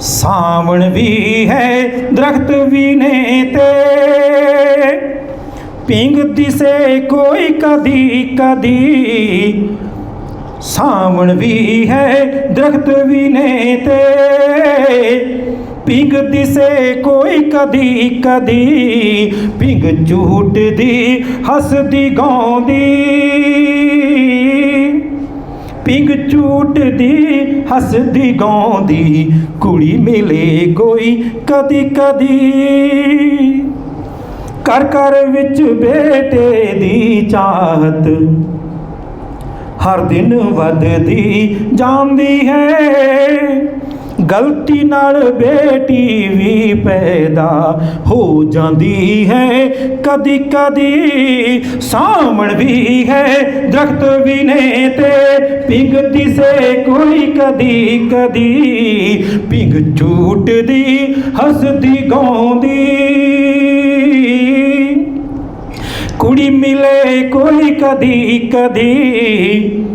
ਸਾਵਣ ਵੀ ਹੈ, ਦਰਖਤ ਵੀ ਨੇ ਤੇ। ਪਿੰਗ ਦਿਸੇ ਕੋਈ ਕਦੀ ਕਦੀ। ਸਾਵਣ ਵੀ ਹੈ, ਦਰਖਤ ਵੀ ਨੇ ਤੇ। ਪਿੰਗ ਦਿਸੇ ਕੋਈ ਕਦੀ ਕਦੀ। ਪਿੰਗ ਝੂਟਦੀ, ਹੱਸਦੀ, ਗਾਉਂਦੀ। ਪਿੰਗ ਝੂਟਦੀ, ਹੱਸਦੀ, ਗਾਉਂਦੀ, ਕੁੜੀ ਮਿਲੇ ਕੋਈ ਕਦੀ ਕਦੀ। ਕਰ ਕਰ ਵਿੱਚ ਬੇਟੇ ਦੀ ਚਾਹਤ, ਹਰ ਦਿਨ ਵੱਧਦੀ ਜਾਂਦੀ ਹੈ। ਗਲਤੀ ਨਾਲ ਬੇਟੀ ਵੀ ਪੈਦਾ ਹੋ ਜਾਂਦੀ ਹੈ। ਕਦੀ ਕਦੀ ਸਾਵਣ ਵੀ ਹੈ, ਦਰਖਤ ਵੀ ਨੇ ਤੇ ਪਿੰਗ ਦਿਸੇ ਕੋਈ ਕਦੀ ਕਦੀ ਪਿੰਗ ਝੂਟਦੀ, ਹੱਸਦੀ, ਗਾਉਂਦੀ। ਕੁੜੀ ਮਿਲੇ ਕੋਈ ਕਦੀ ਕਦੀ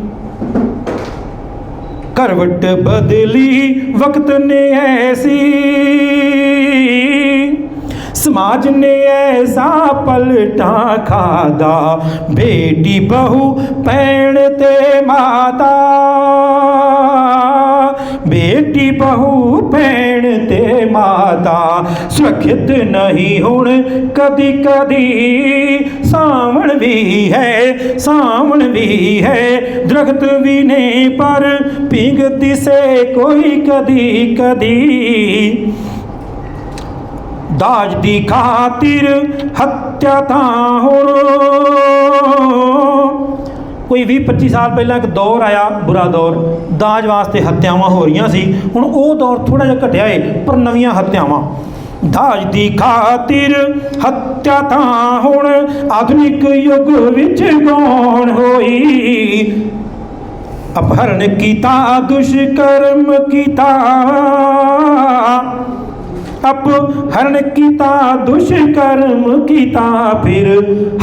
ਕਰਵਟ ਬਦਲੀ ਵਕਤ ਨੇ ਐਸੀ। ਸਮਾਜ ਨੇ ਐਸਾ ਪਲਟਾ ਖਾਦਾ, ਬੇਟੀ ਬਹੂ ਪੈਣ ਤੇ ਮਾਤਾ। ਬੇਟੀ ਬਹੂ ਪੈਣ ਤੇ ਸੁਰੱਖਿਅਤ ਨਹੀਂ ਹੁਣ, ਕਦੀ ਕਦੀ ਸਾਵਣ ਵੀ ਹੈ, ਸਾਵਣ ਵੀ ਹੈ। ਦਰਖਤ ਵੀ ਨੇ ਪਰ ਪਿੰਗ ਦਿਸੇ ਕੋਈ ਕਦੀ ਕਦੀ। ਦਾਜ ਦੀ ਖਾਤਰ ਹੱਤਿਆ ਤਾਂ ਹੁਣ। ਕੋਈ 20 25 ਸਾਲ ਪਹਿਲਾਂ ਇੱਕ ਦੌਰ ਆਇਆ, ਬੁਰਾ ਦੌਰ। ਦਾਜ ਵਾਸਤੇ ਹੱਤਿਆਵਾਂ ਹੋ ਰਹੀਆਂ ਸੀ। ਹੁਣ ਉਹ ਦੌਰ ਥੋੜਾ ਜਿਹਾ ਘਟਿਆ ਏ, ਪਰ ਨਵੀਆਂ ਹੱਤਿਆਵਾਂ। ਦਾਜ ਦੀ ਖਾਤਰ ਹੱਤਿਆ ਤਾਂ ਹੁਣ ਆਧੁਨਿਕ ਯੁੱਗ ਵਿੱਚ ਗੌਣ ਹੋਈ? ਅਪਹਰਨ ਕੀਤਾ, ਦੁਸ਼ਕਰਮ ਕੀਤਾ। ਅਪਹਰਨ ਕੀਤਾ ਦੁਸ਼ਕਰਮ ਕੀਤਾ ਫਿਰ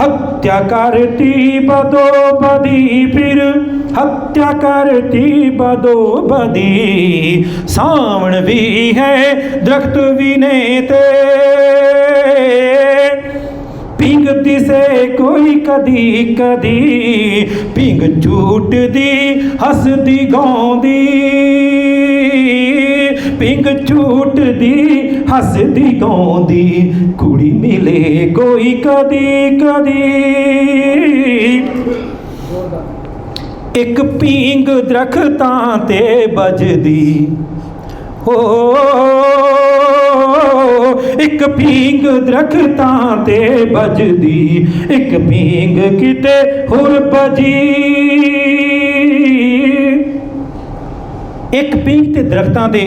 ਹੱਤਿਆ ਕਰਤੀ ਬਦੋ ਬਦੀ ਫਿਰ ਹੱਤਿਆ ਕਰਤੀ ਬਦੋ ਬਦੀ ਸਾਵਣ ਵੀ ਹੈ ਦਰਖਤ ਵੀ ਨੇ ਤੇ ਪਿੰਗ ਦਿਸੇ ਕੋਈ ਕਦੀ ਕਦੀ ਪਿੰਗ ਝੂਟਦੀ ਹੱਸਦੀ ਗਾਉਂਦੀ ਪਿੰਗ ਝੂਟਦੀ ਹੱਸਦੀ ਗਾਉਂਦੀ, ਕੁੜੀ ਮਿਲੇ ਕੋਈ ਕਦੀ ਕਦੀ। ਇੱਕ ਪਿੰਗ ਦਰਖਤਾਂ ਤੇ ਵੱਜਦੀ। ਹੋ, ਇੱਕ ਪੀਂਗ ਦਰਖਤਾਂ ਤੇ ਵੱਜਦੀ। ਇੱਕ ਪੀਂਗ ਕਿਤੇ ਹੋਰ ਵੱਜੀ। ਇੱਕ ਪੀਂਗ ਤੇ ਦਰਖਤਾਂ ਦੇ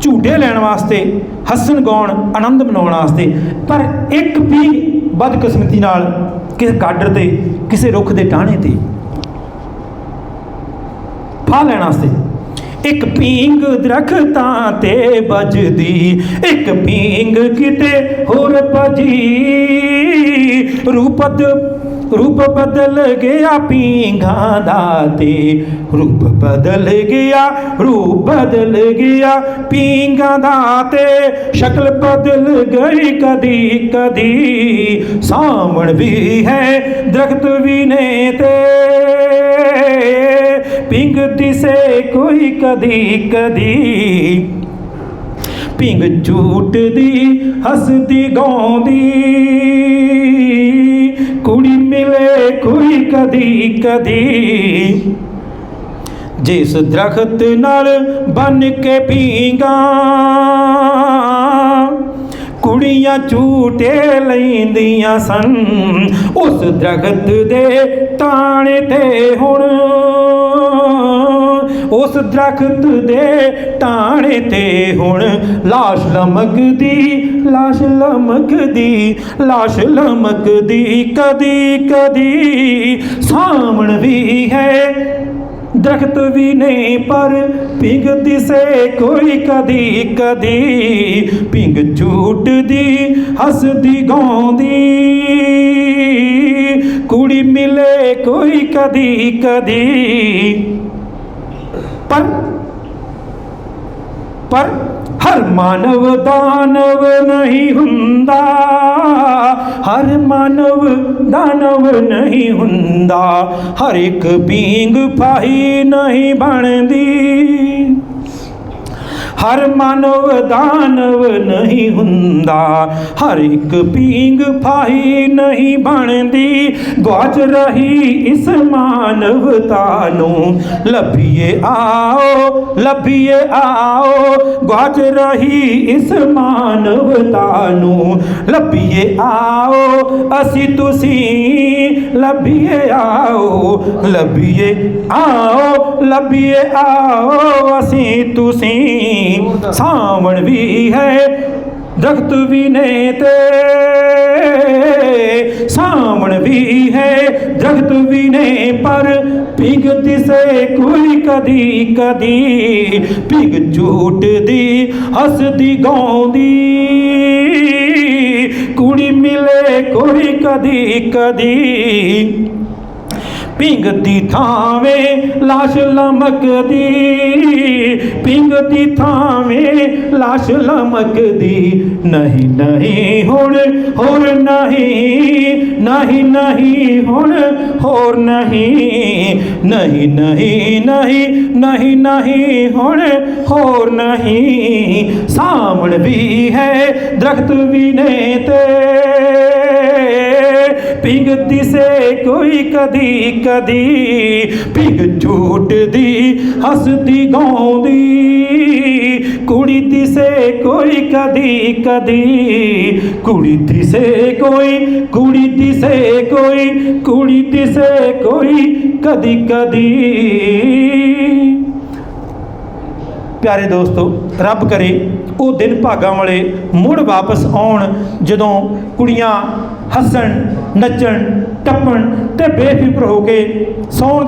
ਝੂਟੇ ਲੈਣ ਵਾਸਤੇ, ਹੱਸਣ ਗਾਉਣ, ਆਨੰਦ ਮਨਾਉਣ ਵਾਸਤੇ। ਪਰ ਇੱਕ ਪੀਂਗ ਬਦਕਿਸਮਤੀ ਨਾਲ ਕਿਸੇ ਕਾਡਰ ਤੇ, ਕਿਸੇ ਰੁੱਖ ਦੇ ਟਾਹਣੇ ਤੇ ਫਾਹ ਲੈਣ ਵਾਸਤੇ। ਇੱਕ ਪੀਂਗ ਦਰਖਤਾਂ ਤੇ ਵੱਜਦੀ, ਇੱਕ ਪੀਂਗ ਕਿਤੇ ਹੋਰ ਵੱਜੀ ਰੂਪਦ ਰੂਪ ਬਦਲ ਗਿਆ ਪੀਂਘਾਂ ਦਾ ਤੇ। ਰੂਪ ਬਦਲ ਗਿਆ ਰੂਪ ਬਦਲ ਗਿਆ ਪੀਂਘਾਂ ਦਾ ਤੇ ਸ਼ਕਲ ਬਦਲ ਗਈ ਕਦੀ ਕਦੀ ਸਾਵਣ ਵੀ ਹੈ ਦਰਖਤ ਵੀ ਨੇ ਤੇ ਪਿੰਗ ਦਿਸੇ ਕੋਈ ਕਦੀ ਕਦੀ ਪਿੰਗ ਝੂਟਦੀ ਹੱਸਦੀ ਗਾਉਂਦੀ ਕੁੜੀ ਮਿਲੇ ਕੋਈ ਕਦੀ ਕਦੀ ਜਿਸ ਦਰਖਤ ਨਾਲ ਬਨ ਕੇ ਪੀਂਗਾ ਕੁੜੀਆਂ ਝੂਟੇ ਲੈਂਦੀਆਂ ਸਨ। ਉਸ ਦਰਖਤ ਦੇ ਤਾਣੇ ਤੇ ਹੁਣ, ਉਸ ਦਰਖਤ ਦੇ ਟਾਣੇ ਤੇ ਹੁਣ ਲਾਸ਼ ਲਮਕਦੀ ਲਾਸ਼ ਲਮਕਦੀ ਲਾਸ਼ ਲਮਕਦੀ ਕਦੀ ਕਦੀ ਸਾਵਣ ਵੀ ਹੈ। ਦਰਖਤ ਵੀ ਨਹੀਂ ਪਰ ਪਿੰਗ ਦਿਸੇ ਕੋਈ ਕਦੀ ਕਦੀ। ਪਿੰਗ ਝੂਟਦੀ ਹੱਸਦੀ, ਗਾਉਂਦੀ। ਕੁੜੀ ਮਿਲੇ ਕੋਈ ਕਦੀ ਕਦੀ। ਪਰ ਪਰ ਹਰ ਮਾਨਵ ਦਾਨਵ ਨਹੀਂ ਹੁੰਦਾ। ਹਰ ਮਾਨਵ ਦਾਨਵ ਨਹੀਂ ਹੁੰਦਾ। ਹਰ ਇੱਕ ਪੀਂਗ ਫਾਹੀ ਨਹੀਂ ਬਣਦੀ। ਹਰ ਮਾਨਵ ਦਾਨਵ ਨਹੀਂ ਹੁੰਦਾ, ਹਰ ਇੱਕ ਪੀਂਗ ਫਾਹੀ ਨਹੀਂ ਬਣਦੀ। ਗਵਾਚ ਰਹੀ ਇਸ ਮਾਨਵਤਾ ਨੂੰ, ਲੱਭੀਏ ਆਓ ਲੱਭੀਏ ਆਓ। ਗਵਾਚ ਰਹੀ ਇਸ ਮਾਨਵਤਾ ਨੂੰ, ਲੱਭੀਏ ਆਓ। ਅਸੀਂ ਤੁਸੀਂ ਲੱਭੀਏ ਆਓ ਲੱਭੀਏ ਆਓ ਲੱਭੀਏ ਆਓ ਅਸੀਂ ਤੁਸੀਂ ਸਾਵਣ ਵੀ ਹੈ ਦਰਖਤ ਵੀ ਨੇ ਤੇ ਸਾਵਣ ਵੀ ਹੈ ਦਰਖਤ ਵੀ ਨੇ ਪਰ ਪਿਗ ਦਿਸੇ ਕੋਈ ਕਦੀ ਕਦੀ ਪਿਗ ਝੂਟਦੀ ਹੱਸਦੀ ਗਾਉਂਦੀ ਕੁੜੀ ਮਿਲੇ ਕੋਈ ਕਦੀ ਕਦੀ ਪਿੰਗ ਦੀ ਥਾਵੇਂ ਲਾਸ਼ ਲਮਕਦੀ ਪਿੰਗ ਦੀ ਥਾਵੇਂ ਲਾਸ਼ ਲਮਕਦੀ। ਨਹੀਂ ਨਹੀਂ ਹੁਣ, ਹੋਰ ਨਹੀਂ ਨਹੀਂ ਨਹੀਂ ਹੁਣ, ਹੋਰ ਨਹੀਂ ਨਹੀਂ ਨਹੀਂ ਨਹੀਂ ਨਹੀਂ ਨਹੀਂ ਹੁਣ, ਹੋਰ ਨਹੀਂ। ਸਾਵਣ ਵੀ ਹੈ ਦਰਖਤ ਵੀ ਨੇ ਤੇ ਪਿੰਗ ਦਿਸੇ ਕੋਈ ਕਦੀ ਕਦੀ ਪਿੰਗ ਝੂਟਦੀ, ਹੱਸਦੀ, ਗਾਉਂਦੀ। ਕੁੜੀ ਦਿਸੇ ਕੋਈ ਕਦੀ ਕਦੀ ਕੁੜੀ ਦਿਸੇ ਕੋਈ ਕੁੜੀ ਦਿਸੇ ਕੋਈ ਕੁੜੀ ਦਿਸੇ ਕੋਈ ਕਦੀ ਕਦੀ। ਪਿਆਰੇ ਦੋਸਤੋ, ਰੱਬ ਕਰੇ, ਉਹ ਦਿਨ ਭਾਗਾਂ ਵਾਲੇ ਮੁੜ ਵਾਪਸ ਆਉਣ ਜਦੋਂ ਕੁੜੀਆਂ ਹੱਸਣ ਨੱਚਣ ਟੱਪਣ ਤੇ ਬੇਫਿਕਰ ਹੋ ਕੇ ਸੌਣ ਦੇ